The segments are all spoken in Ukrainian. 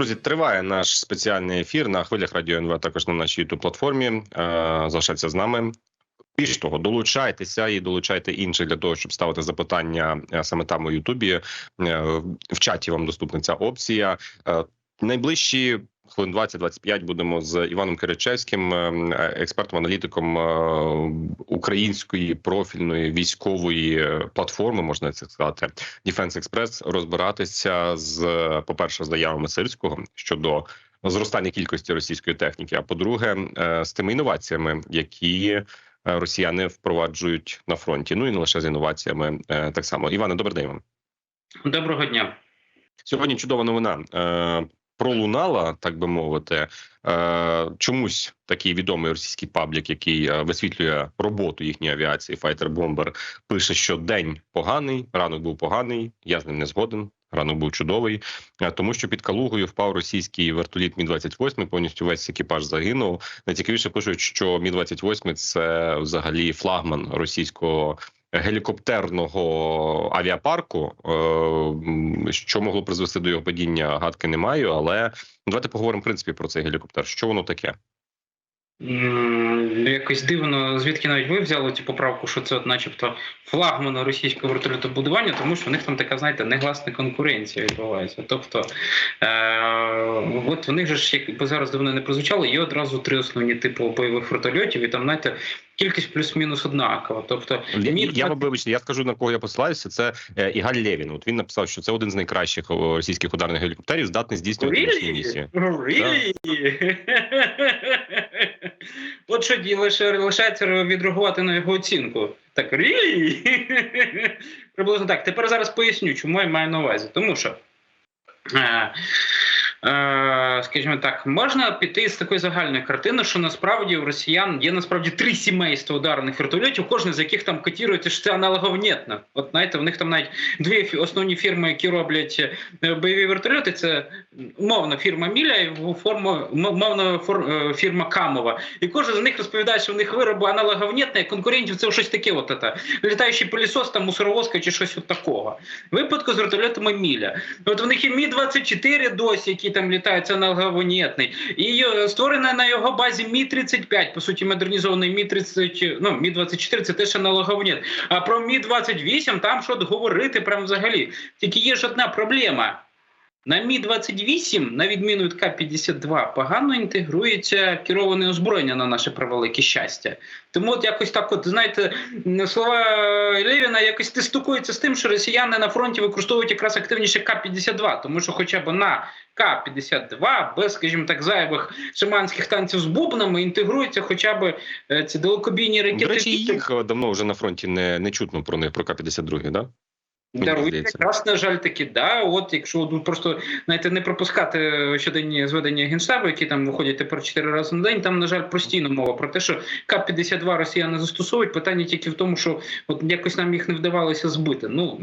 Друзі, триває наш спеціальний ефір на хвилях радіо НВ, також на нашій youtube платформі. Е, Залишайтеся з нами. Більш того, долучайтеся і долучайте інших для того, щоб ставити запитання е, саме там у Ютубі. Е, В чаті вам доступна ця опція. Найближчі хвилин 20-25 будемо з Іваном Киричевським, е, експертом, аналітиком е, української профільної військової платформи, можна це сказати, Defense Express, розбиратися з, по перше, з заявами Сирського щодо зростання кількості російської техніки. А по-друге, е, з тими інноваціями, які е, росіяни впроваджують на фронті. Ну і не лише з інноваціями, так само. Іване, добрий день вам. Доброго дня. Сьогодні чудова новина. Пролунала, так би мовити, е, чомусь такий відомий російський паблік, який е, висвітлює роботу їхньої авіації, Fighter Bomber, пише, що день поганий, ранок був поганий. Я з ним не згоден. Ранок був чудовий, е, тому що під Калугою впав російський вертоліт Мі 28 Повністю весь екіпаж загинув. Найцікавіше пишуть, що Мі 28 це взагалі флагман російського гелікоптерного авіапарку. Е, Що могло призвести до його падіння, гадки не маю. Але давайте поговоримо в принципі про цей гелікоптер. Що воно таке? Якось дивно, звідки навіть ви взяли цю поправку, що це, от, начебто, флагман російського вертольотобудування, тому що в них там така, знаєте, негласна конкуренція відбувається. Тобто, е- от в них же ж, як би зараз давно не прозвучало, є одразу три основні типи бойових вертольотів, і там, знаєте, кількість плюс-мінус однакова. Тобто, Я, Мі- я вибачте, я скажу на кого я посилаюся. Це е, Ігаль Лєвін. От він написав, що це один з найкращих російських ударних гелікоптерів, здатний здійснювати нічні місії. Really? От що лише лишається відреагувати на його оцінку. Так, really? Приблизно так. Тепер зараз поясню, чому я маю на увазі. Тому що. Е, е, скажімо так, можна піти з такої загальної картини, що насправді у росіян є насправді три сімейства ударних вертольотів, кожне з яких там котірується, що це аналоговнєтно. От знаєте, в них там навіть дві основні фірми, які роблять е, бойові вертольоти, це умовно фірма Міля і мовно е, фірма Камова. І кожен з них розповідає, що в них вироби аналоговнєтне, конкурентів це щось таке, от це, літаючий пилісос, там мусоровозка чи щось от такого. Випадку з вертольотами Міля. От в них є Мі-24 досі, які там літають, це аналоговнєтний. І е, створена на його базі Мі-35, по суті, модернізований Мі-30, ну, Мі-24 це теж аналоговнєт. А про Мі-28 там що говорити прям взагалі. Тільки є ж одна проблема. На Мі-28, на відміну від К-52, погано інтегрується кероване озброєння на наше превелике щастя. Тому от якось так, от знаєте, слова Левіна якось не стукуються з тим, що росіяни на фронті використовують якраз активніше К-52, тому що хоча б на К-52 без, скажімо так, зайвих шаманських танців з бубнами інтегруються хоча б е, ці далекобійні ракети. До речі, їх давно вже на фронті не, не чутно про них, про К-52, да? Здається. якраз, на жаль, таки, да. От якщо ну, просто знаєте, не пропускати щоденні зведення генштабу, які там виходять тепер 4 рази на день, там, на жаль, постійно мова про те, що К-52 росіяни застосовують. Питання тільки в тому, що от якось нам їх не вдавалося збити. Ну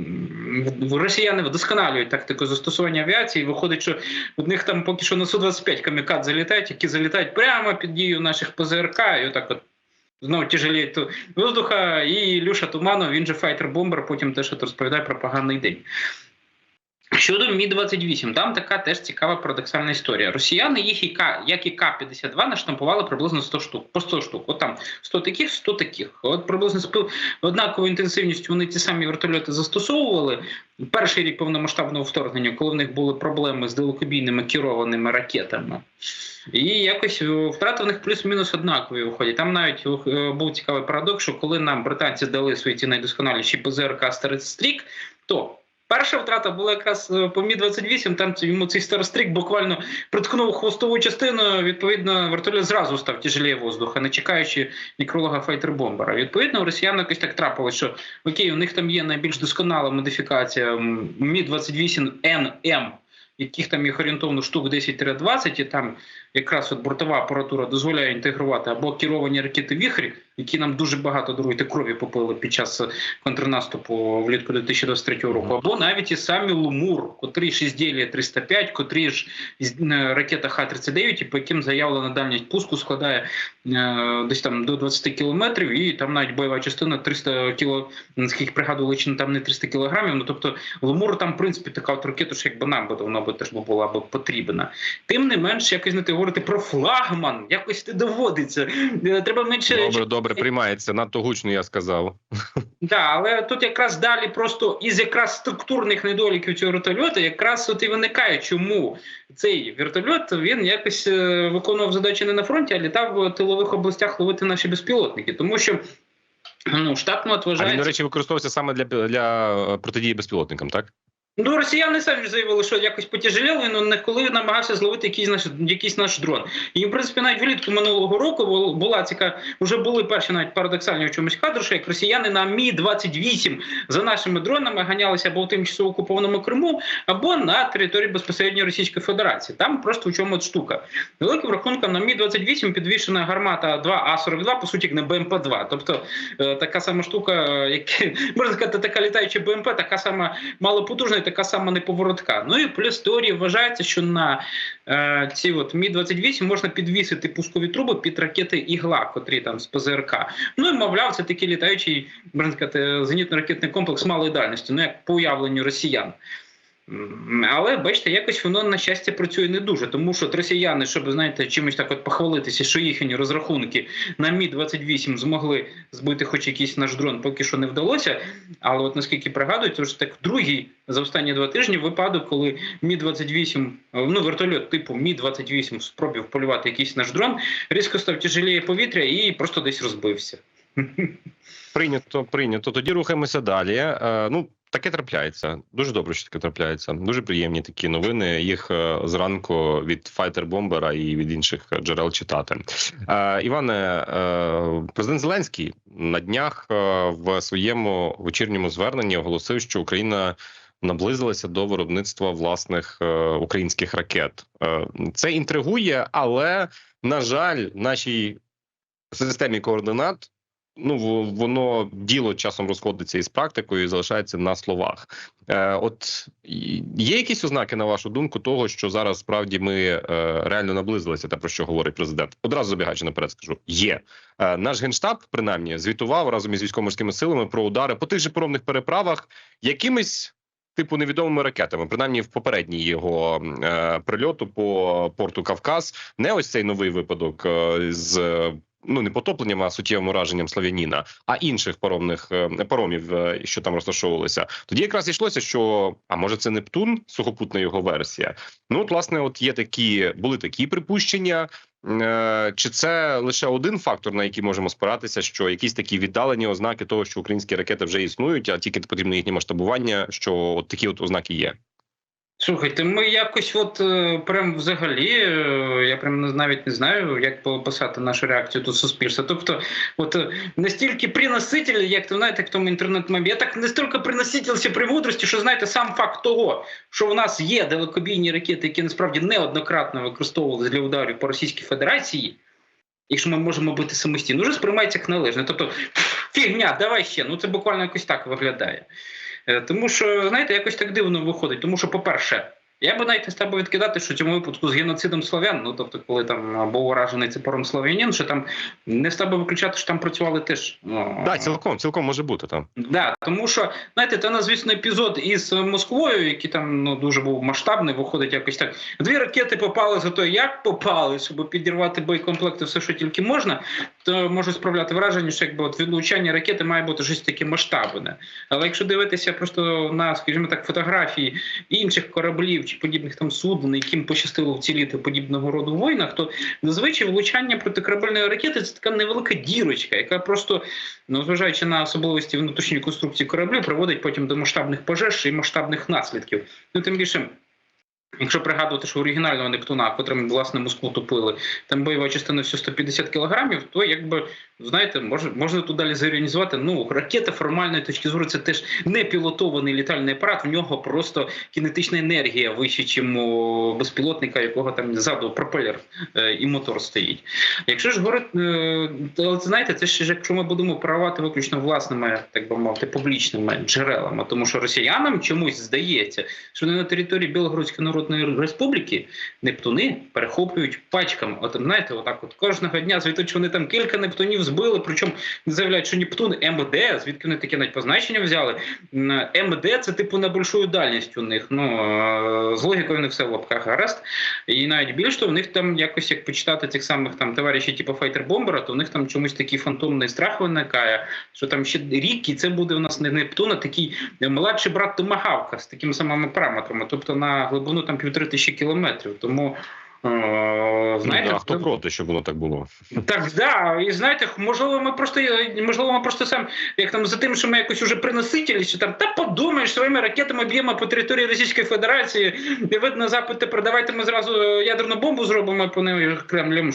росіяни вдосконалюють тактику застосування авіації. Виходить, що в них там поки що на Су-25 камікад залітають, які залітають прямо під дією наших ПЗРК, і отак от. Знову тяжеліє воздуха, і Люша Туманов, він же файтер-бомбер, потім теж розповідає про поганий день. Щодо Мі-28, там така теж цікава парадоксальна історія. Росіяни їх і К, як і К-52 наштампували приблизно 100 штук, по 100 штук. От там 100 таких, 100 таких. От приблизно з однаковою інтенсивністю вони ті самі вертольоти застосовували. Перший рік повномасштабного вторгнення, коли в них були проблеми з далекобійними керованими ракетами. І якось е, втрати в них плюс-мінус однакові виходять. Там навіть е, був цікавий парадокс, що коли нам британці дали свої ці найдосконаліші ПЗРК Старострік, то перша втрата була якраз е, по Мі-28, там ці- йому цей Старострік буквально приткнув хвостову частину, відповідно, вертольот зразу став тяжеліє воздуха, не чекаючи некролога файтер-бомбера. Відповідно, росіян якось так трапилось, що окей, у них там є найбільш досконала модифікація Мі-28НМ, яких там їх орієнтовно штук 10-20, і там якраз от бортова апаратура дозволяє інтегрувати або керовані ракети віхрі, які нам дуже багато даруйте крові попили під час контрнаступу влітку 2023 року, або навіть і самі Лумур, котрі 6 305, котрі ж е, ракета Х-39, і по яким заявлена дальність пуску складає е, десь там до 20 кілометрів, і там навіть бойова частина 300 кіло, наскільки пригадували, чи там не 300 кілограмів. Ну тобто Лумур там, в принципі, така от ракета, що якби нам би вона би теж була б потрібна. Тим не менш, якось не говорити про флагман, якось не доводиться. Е, Треба менше Добре, добре, приймається. Надто гучно, я сказав. Да, але тут якраз далі просто із якраз структурних недоліків цього вертольоту, якраз от і виникає, чому цей вертольот він якось е, виконував задачі не на фронті, а літав в тилових областях ловити наші безпілотники, тому що. Ну, штатно А він, до речі, використовується саме для, для е, протидії безпілотникам, так? Ну, росіяни самі заявили, що якось потяжелів він не коли намагався зловити якийсь наш якийсь наш дрон. І в принципі навіть влітку минулого року бу- була цікава, вже були перші навіть парадоксальні в чомусь кадри, що як росіяни на Мі 28 за нашими дронами ганялися або в тимчасово окупованому Криму, або на території безпосередньо Російської Федерації. Там просто в чому штука. Великим рахунком на Мі 28 підвішена гармата 2 А 42 по суті на БМП 2 Тобто е, така сама штука, е, як можна сказати, така літаюча БМП, така сама малопотужна така сама неповоротка. Ну і плюс теорії вважається, що на е, ці от Мі 28 можна підвісити пускові труби під ракети ігла, котрі там з ПЗРК. Ну і мовляв, це такий літаючий можна сказати, зенітно-ракетний комплекс малої дальності, ну як по уявленню росіян. Але бачите, якось воно на щастя працює не дуже, тому що от росіяни, щоб знаєте, чимось так от похвалитися, що їхні розрахунки на Мі 28 змогли збити хоч якийсь наш дрон, поки що не вдалося. Але от наскільки пригадую, це вже так другий за останні два тижні випадок, коли Мі 28 ну вертольот типу Мі 28 спробував полювати якийсь наш дрон, різко став тяжеліє повітря і просто десь розбився. Прийнято, прийнято. Тоді рухаємося далі. Е, ну, таке трапляється. Дуже добре, що таке трапляється. Дуже приємні такі новини. Їх е, зранку від файтер-бомбера і від інших джерел читати. Е, Іване, е, президент Зеленський на днях е, в своєму вечірньому зверненні оголосив, що Україна. Наблизилася до виробництва власних е, українських ракет. Це інтригує, але на жаль, нашій системі координат ну воно діло часом розходиться із практикою і залишається на словах. Е, от є якісь ознаки, на вашу думку, того, що зараз справді ми е, реально наблизилися, те про що говорить президент. Одразу забігаючи наперед, скажу, є е, наш генштаб, принаймні, звітував разом із військово-морськими силами про удари по тих же поромних переправах якимись. Типу невідомими ракетами, принаймні в попередній його е, прильоту по порту Кавказ, не ось цей новий випадок е, з ну не потопленням, а суттєвим ураженням Слав'яніна, а інших паромних е, паромів, е, що там розташовувалися. Тоді якраз йшлося, що а може це Нептун, сухопутна його версія. Ну от власне, от є такі були такі припущення. Е, Чи це лише один фактор, на який можемо спиратися, що якісь такі віддалені ознаки того, що українські ракети вже існують, а тільки потрібно їхнє масштабування, що от такі от ознаки є. Слухайте, ми якось, от е, прям взагалі, е, я прям навіть не знаю, як описати нашу реакцію до суспільства. Тобто, от е, настільки приноситель, як то знаєте, в тому інтернет-мемі, я так настільки приносителься премудрості, що знаєте, сам факт того, що у нас є далекобійні ракети, які насправді неоднократно використовувалися для ударів по Російській Федерації. Якщо ми можемо бути самостійно, вже сприймається як належне. Тобто, фігня, давай ще. Ну це буквально якось так виглядає. Е, Тому що, знаєте, якось так дивно виходить. Тому що, по-перше, я би навіть не став би відкидати, що в цьому випадку з геноцидом славян, ну тобто, коли там був уражений цепором слав'янин, що там не став би виключати, що там працювали теж. Ну, Так, цілком, цілком може бути там. Да, тому що знаєте, це звісно епізод із Москвою, який там ну дуже був масштабний, виходить якось так. Дві ракети попали за те, як попали, щоб підірвати боєкомплекти, все, що тільки можна, то може справляти враження, що якби от відлучання ракети має бути щось таке масштабне. Але якщо дивитися просто на, скажімо так, фотографії інших кораблів чи подібних там суден, яким пощастило вціліти подібного роду воїнах, то зазвичай влучання протикорабельної ракети це така невелика дірочка, яка просто ну, зважаючи на особливості внутрішньої конструкції кораблю, приводить потім до масштабних пожеж і масштабних наслідків. Ну тим більше. Якщо пригадувати, що оригінального Нептуна, котрим власне Москву топили, там бойова частина всього 150 кілограмів, то якби знаєте, може можна тут далі зорганізувати. Ну ракета формальної точки зору це теж не пілотований літальний апарат. В нього просто кінетична енергія вища, ніж у безпілотника, якого там ззаду пропелер е, і мотор стоїть. Якщо ж говорити, е, то знаєте, це ж якщо ми будемо оперувати виключно власними, так би мовити, публічними джерелами, тому що росіянам чомусь здається, що не на території Білогородської Народної Республіки Нептуни перехоплюють пачками. От знаєте, отак, от кожного дня що вони там кілька Нептунів збили. Причому заявляють, що Нептун МД, звідки вони таке навіть позначення взяли. МД це типу на большую дальність у них. Ну з логікою не все в лапках гаразд. І навіть більше в них там якось як почитати цих самих там товаришів, типу файтер-бомбера, то в них там чомусь такий фантомний страх виникає, що там ще рік, і це буде у нас не Нептун, а такий молодший брат Томагавка з такими самими параметрами, тобто на глибину там півтори тисячі кілометрів. Тому е, знаєте, Ну, а хто проти, щоб воно так було? так, да, і знаєте, можливо, ми просто можливо, ми просто сам як там за тим, що ми якось уже приносителі, що там та подумаєш своїми ракетами б'ємо по території Російської Федерації. І видно запит тепер давайте ми зразу ядерну бомбу зробимо по неї Кремлю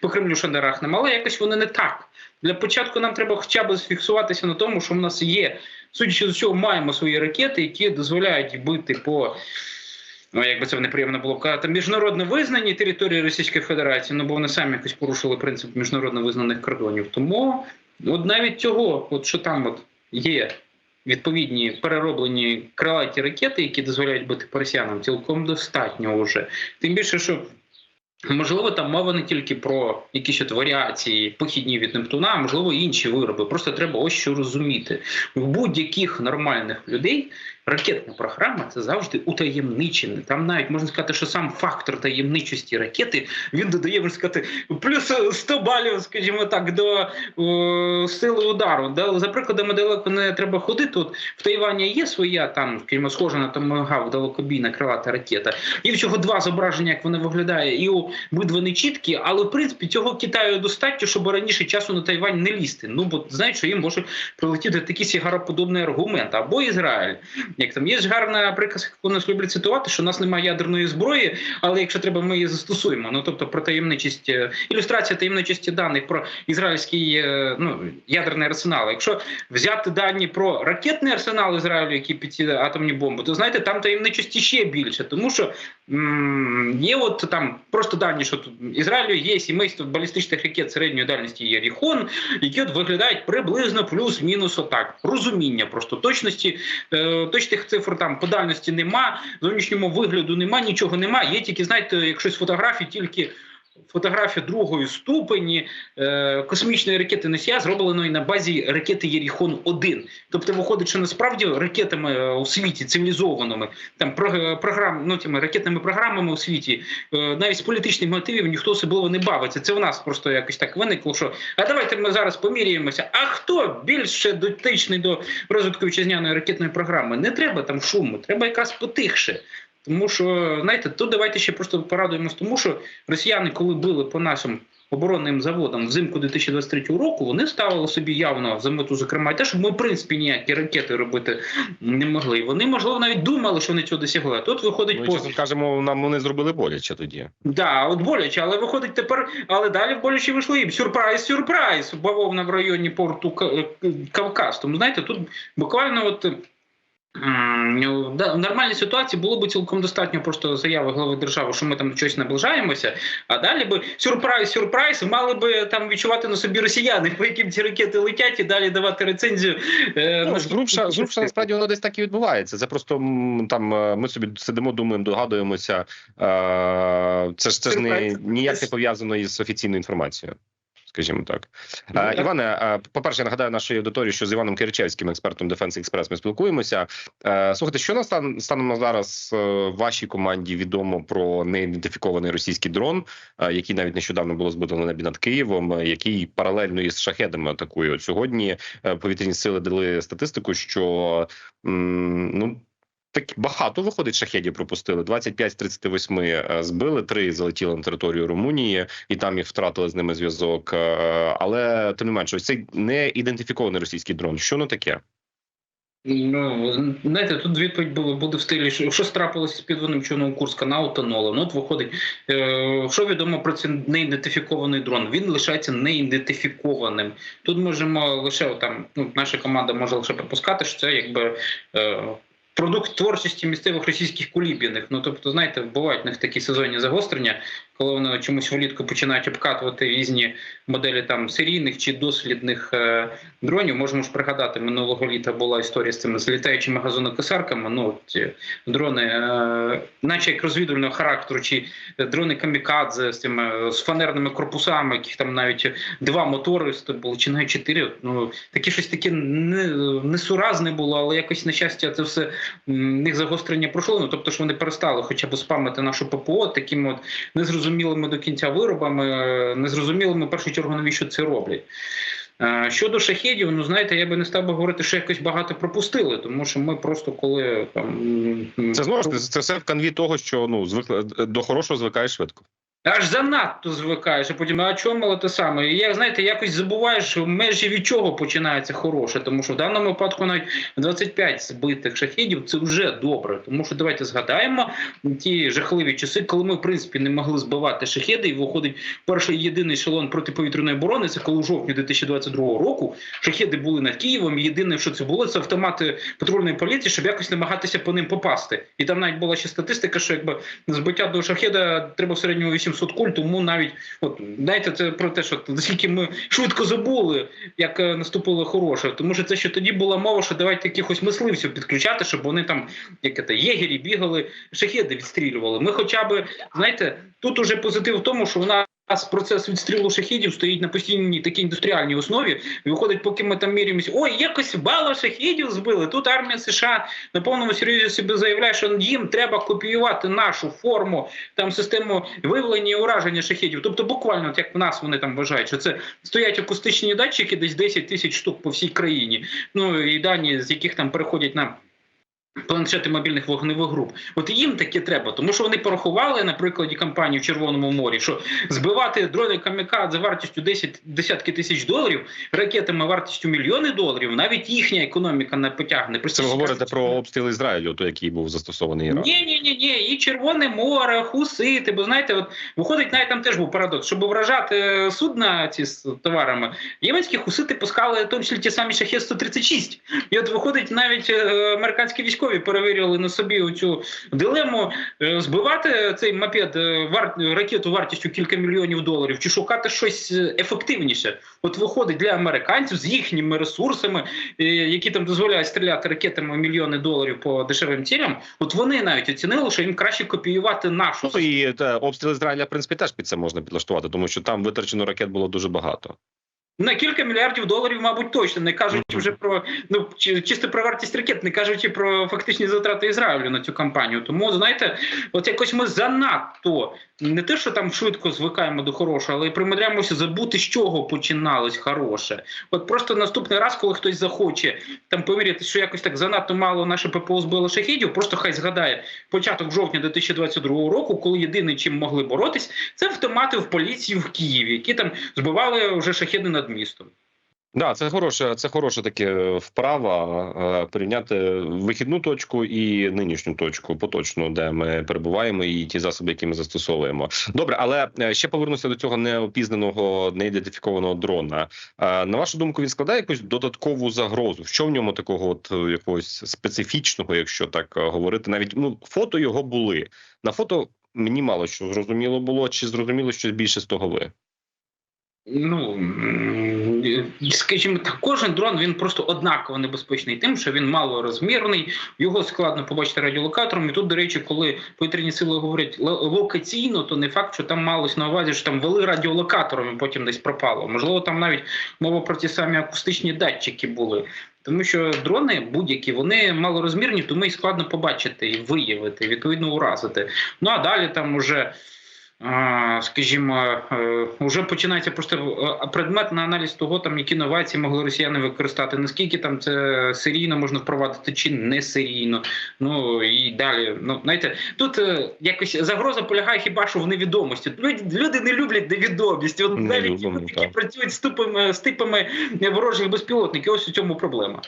по Кремлю шандарахнемо. Але якось воно не так. Для початку нам треба хоча б зфіксуватися на тому, що в нас є, судячи з усього, маємо свої ракети, які дозволяють бити по. Ну, якби це неприємно було казати, міжнародно визнані території Російської Федерації, ну бо вони самі якось порушили принцип міжнародно визнаних кордонів. Тому от навіть цього, от що там от є відповідні перероблені крилаті ракети, які дозволяють бити по росіянам, цілком достатньо вже. Тим більше, що. Можливо, там мова не тільки про якісь от варіації похідні від Нептуна, а можливо інші вироби. Просто треба ось що розуміти. В будь-яких нормальних людей ракетна програма це завжди утаємничене. Там навіть можна сказати, що сам фактор таємничості ракети він додає можна сказати плюс 100 балів, скажімо так, до о, сили удару. Да, за прикладами далеко не треба ходити. От в Тайвані є своя там, скажімо, схожа на томагав далекобійна крилата ракета. Є всього два зображення, як вона виглядає, і обидва не чіткі, але в принципі цього Китаю достатньо, щоб раніше часу на Тайвань не лізти. Ну бо знають, що їм може прилетіти такий сігароподобний аргумент або Ізраїль. Як там є ж гарна приказка, яку нас люблять цитувати, що у нас немає ядерної зброї, але якщо треба, ми її застосуємо. Ну тобто про таємничість е, ілюстрація таємничості даних про ізраїльський е, ну ядерний арсенал. Якщо взяти дані про ракетний арсенал Ізраїлю, які під атомні бомби, то знаєте, там таємничості ще більше, тому що є от там просто дані, що тут Ізраїлю є сімейство балістичних ракет середньої дальності Єріхон, які от виглядають приблизно плюс-мінус отак. Розуміння просто точності, е, точних цифр там по дальності нема, зовнішньому вигляду нема, нічого нема. Є тільки, знаєте, якщо з фотографій, тільки фотографія другої ступені е, космічної ракети носія зробленої на базі ракети Єріхон 1 Тобто, виходить, що насправді ракетами е, у світі цивілізованими, там про- програм, ну тими ракетними програмами у світі, е, навіть з політичних мотивів ніхто особливо не бавиться. Це в нас просто якось так виникло. Що а давайте ми зараз поміряємося. А хто більше дотичний до розвитку вітчизняної ракетної програми? Не треба там шуму, треба якраз потихше. Тому що, знаєте, тут давайте ще просто порадуємось, тому що росіяни, коли били по нашим оборонним заводам взимку 2023 року, вони ставили собі явно за мету, зокрема, і те, що ми, в принципі, ніякі ракети робити не могли. Вони, можливо, навіть думали, що вони цього досягли. А тут виходить Ну, по чесно кажемо, нам вони зробили боляче тоді. Да, от боляче, але виходить тепер, але далі боляче вийшло їм. Сюрприз, сюрприз, бавовна в районі порту е, Кавказ. Тому знаєте, тут буквально от. В нормальній ситуації було б цілком достатньо просто заяви глави держави, що ми там до чогось наближаємося. А далі би сюрприз, сюрприз, мали би там відчувати на собі росіяни, по яким ці ракети летять, і далі давати рецензію. е, Ну, зрубша, зрубша насправді воно десь так і відбувається. Це просто там е, ми собі сидимо, думаємо, догадуємося. Е, Це ж це ж не ніяк не пов'язано із офіційною інформацією. Скажімо так, Ну, Е. Іване. е, По перше, я нагадаю нашій аудиторії, що з Іваном Киричевським, експертом Defense Express, ми спілкуємося. Е, Слухайте, що на стан станом на зараз вашій команді відомо про неідентифікований російський дрон, який навіть нещодавно було збито на небі над Києвом, який паралельно із шахедами атакує От сьогодні. Повітряні сили дали статистику, що ну. Так багато виходить шахедів пропустили. 25 з 38 е, збили, три залетіли на територію Румунії, і там їх втратили з ними зв'язок. Е, Але тим не менше, ось цей не ідентифікований російський дрон. Що не таке? Ну, знаєте, тут відповідь буде в стилі, що, що трапилося з підводним човном Курська на утонуло. Ну, от виходить, е, що відомо про цей неідентифікований дрон? Він лишається неідентифікованим. Тут можемо лише там, ну, наша команда може лише припускати, що це якби. Продукт творчості місцевих російських кулібіних. Ну тобто, знаєте, бувають в них такі сезонні загострення, коли вони чомусь влітку починають обкатувати різні моделі там серійних чи дослідних е, дронів. Можемо ж пригадати, минулого літа була історія з цими з літаючими газонокосарками. Ну ці дрони, е, наче як розвідувального характеру, чи дрони камікадзе з цими з фанерними корпусами, яких там навіть два мотори були, чи навіть чотири. Ну таке щось таке не, несуразне було, але якось на щастя це все в них загострення пройшло. Ну тобто ж вони перестали хоча б спамити нашу ППО такими от незрозумілими до кінця виробами, е, незрозумілими в першу чергу, навіщо це роблять. Е, Щодо шахідів, ну знаєте, я би не став би говорити, що якось багато пропустили, тому що ми просто коли там Це знову ж це все в канві того, що ну звикла до хорошого звикаєш швидко. Аж занадто звикаєш, а потім а чому те саме? І як знаєте, якось забуваєш межі від чого починається хороше, тому що в даному випадку навіть 25 збитих шахідів це вже добре. Тому що давайте згадаємо ті жахливі часи, коли ми в принципі не могли збивати шахіди, і виходить перший єдиний ешелон протиповітряної оборони. Це коли у жовтні 2022 року шахіди були над Києвом. Єдине, що це було, це автомати патрульної поліції, щоб якось намагатися по ним попасти. І там навіть була ще статистика, що якби збиття до шахіда треба в середньому 800 куль, тому навіть от знаєте, це про те, що наскільки ми швидко забули, як е, наступило хороше. Тому що це ще тоді була мова, що давайте якихось мисливців підключати, щоб вони там, як це, єгері бігали, шахеди відстрілювали. Ми хоча б, знаєте, тут уже позитив в тому, що в нас. Процес відстрілу шахідів стоїть на постійній такій індустріальній основі. Виходить, поки ми там міряємося, ой, якось бало шахідів збили. Тут армія США на повному серйозі собі заявляє, що їм треба копіювати нашу форму, там систему виявлення і ураження шахідів. Тобто, буквально, от як в нас вони там вважають, що це стоять акустичні датчики, десь 10 тисяч штук по всій країні. Ну і дані, з яких там переходять на. Планшети мобільних вогневих груп, от їм таке треба, тому що вони порахували на прикладі кампанії в Червоному морі, що збивати дрони камікадзе вартістю 10 десятки тисяч доларів, ракетами вартістю мільйони доларів, навіть їхня економіка не потягне. Це ви говорите про обстріл Ізраїлю, той, який був застосований Іран. Ні, ні, ні, ні, і Червоне море, хусити. Бо знаєте, от виходить, навіть там теж був парадокс, щоб вражати судна ці з товарами. Єменські хусити пускали в тому числі ті самі шахет 136 І от виходить, навіть е, американські військові перевірили на собі оцю дилему е, збивати цей мопед е, вар... ракету вартістю кілька мільйонів доларів, чи шукати щось е, ефективніше. От виходить для американців з їхніми ресурсами, які там дозволяють стріляти ракетами мільйони доларів по дешевим цілям. От вони навіть оцінили, що їм краще копіювати нашу Ну і та, обстріл Ізраїля, в принципі, теж під це можна підлаштувати, тому що там витрачено ракет було дуже багато. На кілька мільярдів доларів, мабуть, точно не кажучи вже про ну чи- чисто про вартість ракет, не кажучи про фактичні затрати Ізраїлю на цю кампанію. Тому знаєте, от якось ми занадто не те, що там швидко звикаємо до хорошого, але й примудряємося забути, з чого починалось хороше. От просто наступний раз, коли хтось захоче там повірити, що якось так занадто мало наше ППО збило шахідів, просто хай згадає початок жовтня 2022 року, коли єдине, чим могли боротись, це автомати в поліції в Києві, які там збивали вже шахіди над містом. Да, це хороше, це хороша таке вправа е, порівняти вихідну точку і нинішню точку, поточну, де ми перебуваємо, і ті засоби, які ми застосовуємо. Добре, але е, ще повернуся до цього неопізнаного, неідентифікованого дрона. Е, На вашу думку, він складає якусь додаткову загрозу? Що в ньому такого, от е, якогось специфічного, якщо так е, говорити, навіть ну фото його були на фото. Мені мало що зрозуміло було, чи зрозуміло щось більше з того ви? Ну скажімо так, кожен дрон він просто однаково небезпечний тим, що він малорозмірний, його складно побачити радіолокатором. І тут, до речі, коли повітряні сили говорять локаційно, то не факт, що там малось на увазі, що там вели радіолокатором і потім десь пропало. Можливо, там навіть мова про ті самі акустичні датчики були. Тому що дрони будь-які вони малорозмірні, тому їх складно побачити і виявити, відповідно уразити. Ну а далі там уже. Скажімо, е, вже починається просто е, предметний аналіз того, там які новації могли росіяни використати, наскільки там це серійно можна впровадити чи не серійно. Ну і далі. Ну знаєте, тут е, якось загроза полягає хіба що в невідомості. Люди, люди не люблять невідомість. Невідомо, люди, які так. працюють з типами з типами ворожих безпілотників. Ось у цьому проблема.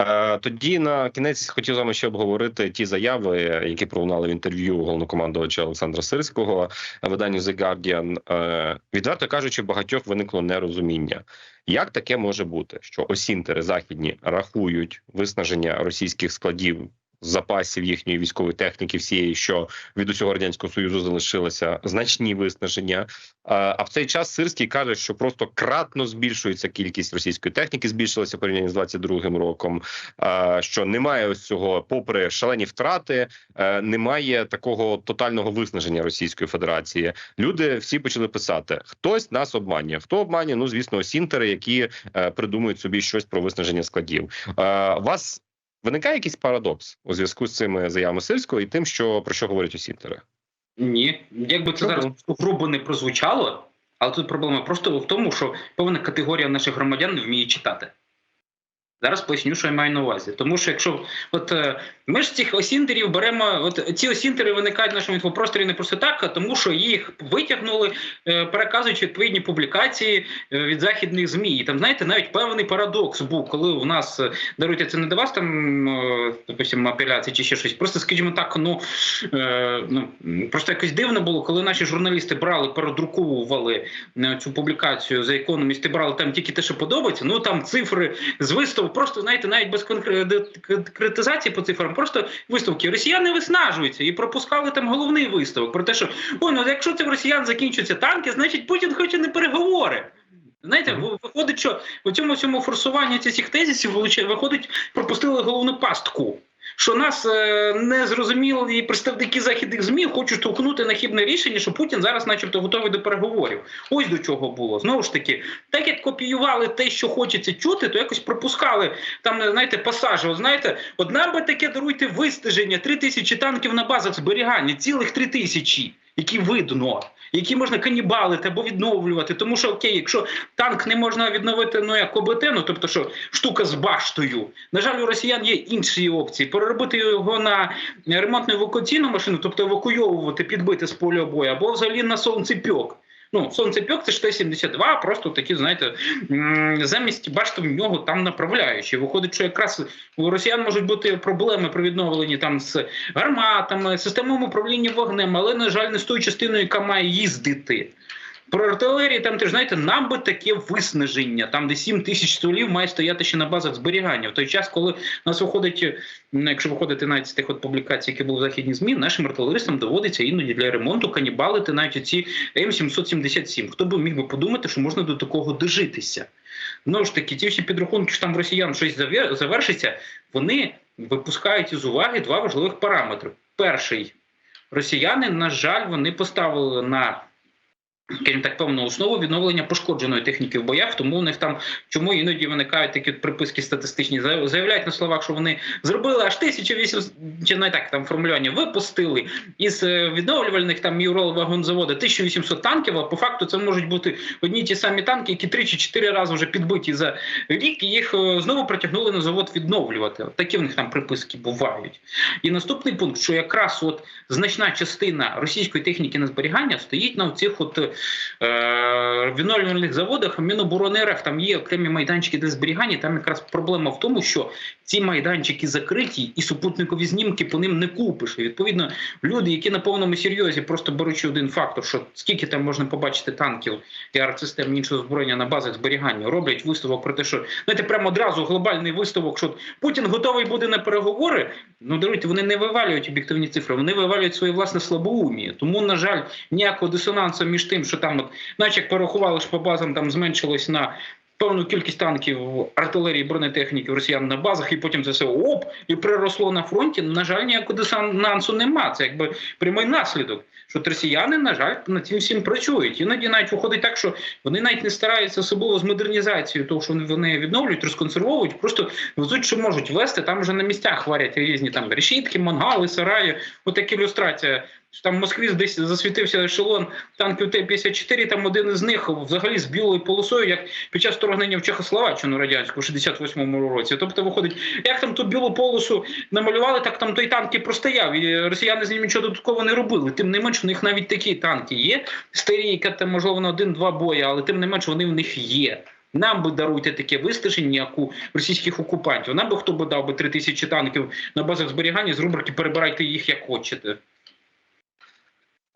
Е, Тоді на кінець хотів з вами ще обговорити ті заяви, які пролунали в інтерв'ю головнокомандувача Олександра Сирського виданню The Guardian. Е, Відверто кажучи, багатьох виникло нерозуміння. Як таке може бути, що осінтери західні рахують виснаження російських складів запасів їхньої військової техніки, всієї, що від усього радянського союзу залишилося значні виснаження. А в цей час Сирський каже, що просто кратно збільшується кількість російської техніки, збільшилася в порівнянні з 22-м роком. Що немає ось цього, попри шалені втрати, е, немає такого тотального виснаження Російської Федерації. Люди всі почали писати: хтось нас обманює. Хто обманює? Ну звісно, осінтери, які е, придумують собі щось про виснаження складів. Е, Вас виникає якийсь парадокс у зв'язку з цими заявами сильського і тим, що про що говорять у осінтери? Ні, якби це зараз грубо не прозвучало, але тут проблема просто в тому, що певна категорія наших громадян не вміє читати. Зараз поясню, що я маю на увазі. Тому що якщо от е, ми ж цих осінтерів беремо, от ці осінтери виникають в нашому інфопросторі не просто так, а тому що їх витягнули, е, переказуючи відповідні публікації е, від західних змі. І там, знаєте, навіть певний парадокс був, коли у нас даруйте це не до вас там, допустимо, апеляції чи ще щось. Просто, скажімо так, ну, ну просто якось дивно було, коли наші журналісти брали, передруковували цю публікацію за економіст і брали там тільки те, що подобається. Ну там цифри з виставок, просто знаєте, навіть без конкретизації по цифрам, просто виставки. Росіяни виснажуються і пропускали там головний виставок про те, що ой, ну якщо це в росіян закінчуються танки, значить Путін хоче не переговори. Знаєте, ви- виходить, що у цьому цьому форсуванні цих тезисів виходить, пропустили головну пастку. Що нас е, незрозумілі представники західних змі хочуть штовхнути на хібне рішення, що Путін зараз, начебто, готовий до переговорів. Ось до чого було. Знову ж таки, так як копіювали те, що хочеться чути, то якось пропускали там, е, знаєте, пасажі. От знаєте, от нам би таке даруйте вистеження, три тисячі танків на базах зберігання, цілих три тисячі, які видно, які можна канібалити або відновлювати. Тому що окей, якщо танк не можна відновити ну як ОБТ, ну тобто, що штука з баштою. На жаль, у росіян є інші опції. Переробити його на ремонтну евакуаційну машину, тобто евакуйовувати, підбити з поля бою, або взагалі на сонцепьок. Ну, сонцепьок це ж Т-72, просто такі, знаєте, замість бачите, в нього там направляючі. Виходить, що якраз у росіян можуть бути проблеми при відновленні там з гарматами, системами управління вогнем, але, на жаль, не з тою частиною, яка має їздити. Про артилерії там теж знаєте, нам би таке виснаження, там де 7 тисяч стволів має стояти ще на базах зберігання. В той час, коли у нас виходить, якщо виходити навіть з тих от публікацій, які були в західній змі, нашим артилеристам доводиться іноді для ремонту канібалити навіть ці М777. Хто би міг би подумати, що можна до такого дожитися? Знову ж таки, ті всі підрахунки, що там в росіян щось завершиться, вони випускають із уваги два важливих параметри. Перший росіяни, на жаль, вони поставили на скажімо так, певну основу відновлення пошкодженої техніки в боях, тому у них там чому іноді виникають такі приписки статистичні. Заявляють на словах, що вони зробили аж 1800, чи не так там формулювання, випустили із е, відновлювальних там Юрол вагонзаводу 1800 танків. А по факту це можуть бути одні ті самі танки, які три чи чотири рази вже підбиті за рік, і їх е, знову притягнули на завод відновлювати. От такі в них там приписки бувають. І наступний пункт, що якраз от значна частина російської техніки на зберігання стоїть на цих от е, відновлювальних заводах, Міноборони РФ, там є окремі майданчики для зберігання. Там якраз проблема в тому, що ці майданчики закриті, і супутникові знімки по ним не купиш. І відповідно, люди, які на повному серйозі, просто беручи один фактор, що скільки там можна побачити танків і артсистем іншого зброєння на базах зберігання, роблять висновок про те, що знаєте, прямо одразу глобальний висновок, що Путін готовий буде на переговори. Ну даруйте, вони не вивалюють об'єктивні цифри, вони вивалюють своє власне слабоумі. Тому, на жаль, ніякого дисонансу між тим, що там, от, наче як порахували, що по базам там зменшилось на. Певну кількість танків артилерії бронетехніки росіян на базах, і потім це все оп і приросло на фронті. На жаль, ніякого дисонансу нема. Це якби прямий наслідок. Що росіяни, на жаль, над цим всім працюють. Іноді навіть виходить так, що вони навіть не стараються особливо з модернізацією, того, що вони відновлюють, розконсервовують, просто везуть, що можуть вести. Там вже на місцях варять різні там решітки, мангали, сараї. От як ілюстрація. Там в Москві десь засвітився ешелон танків Т-54, там один із них взагалі з білою полосою, як під час вторгнення в Чехословаччину радянську в 68-му році. Тобто, виходить, як там ту білу полосу намалювали, так там той танк і простояв. І росіяни з ним нічого додатково не робили. Тим не менш, у них навіть такі танки є. Старі, яка там, можливо, на один-два бої, але тим не менш вони в них є. Нам би даруйте таке вистачення, як у російських окупантів. Нам би хто би дав би 3 тисячі танків на базах зберігання з рубрики перебирайте їх як хочете.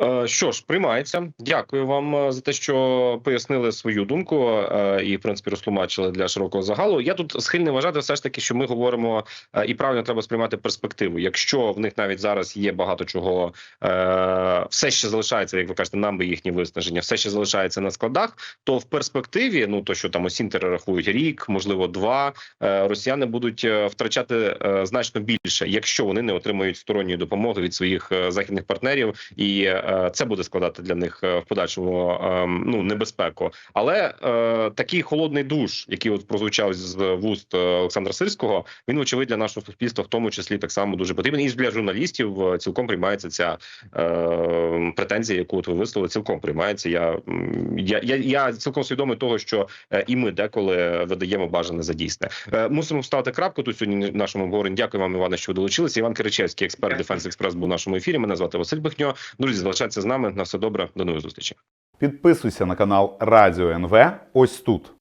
Е, Що ж, приймається. Дякую вам е, за те, що пояснили свою думку е, і в принципі розтлумачили для широкого загалу. Я тут схильний вважати, все ж таки, що ми говоримо і правильно треба сприймати перспективу. Якщо в них навіть зараз є багато чого, все ще залишається, як ви кажете, нам би їхні виснаження, все ще залишається на складах. То в перспективі, ну то що там осінтери рахують рік, можливо, два росіяни будуть втрачати значно більше, якщо вони не отримують сторонньої допомоги від своїх західних партнерів, і це буде складати для них е, в подальшому е, ну небезпеку. Але е, такий холодний душ, який от прозвучав з вуст е, Олександра Сирського, він очевидь для нашого суспільства, в тому числі так само дуже потрібен. І для журналістів е, цілком приймається ця е, претензія, яку от ви висловили, цілком приймається. Я, я, я, я цілком свідомий того, що е, і ми деколи видаємо бажане за дійсне. Е, Мусимо вставити крапку тут сьогодні в нашому обговоренні. Дякую вам, Іване, що ви долучилися. Іван Киричевський, експерт. Defense Express, був в нашому ефірі. Мене звати Василь Бехньо. Друзі, залишайтеся з нами. На все добре. До нових зустрічі. Підписуйся на канал Радіо НВ ось тут.